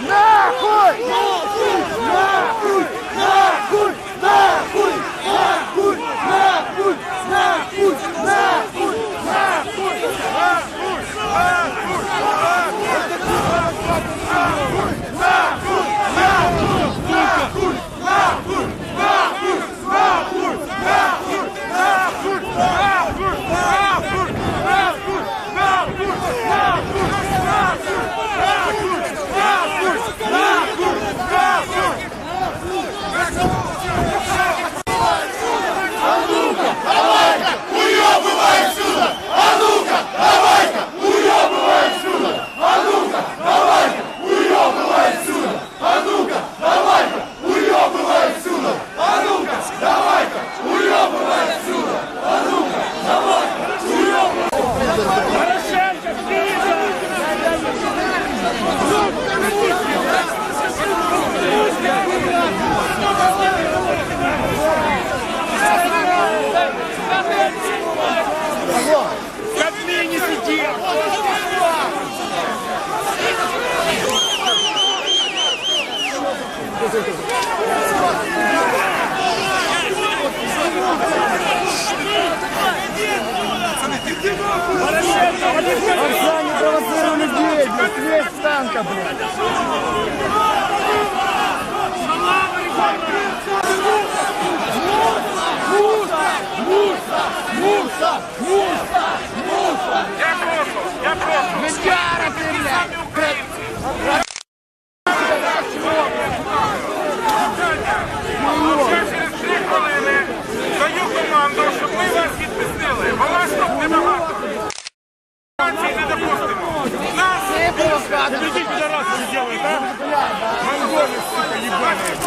No! Арсане, провоцируй людей, блядь, весь танка, блядь. Муса! Муса! Муса! Муса! Заведите, пидорасы, делают, а? Монголы, сука, ебаные.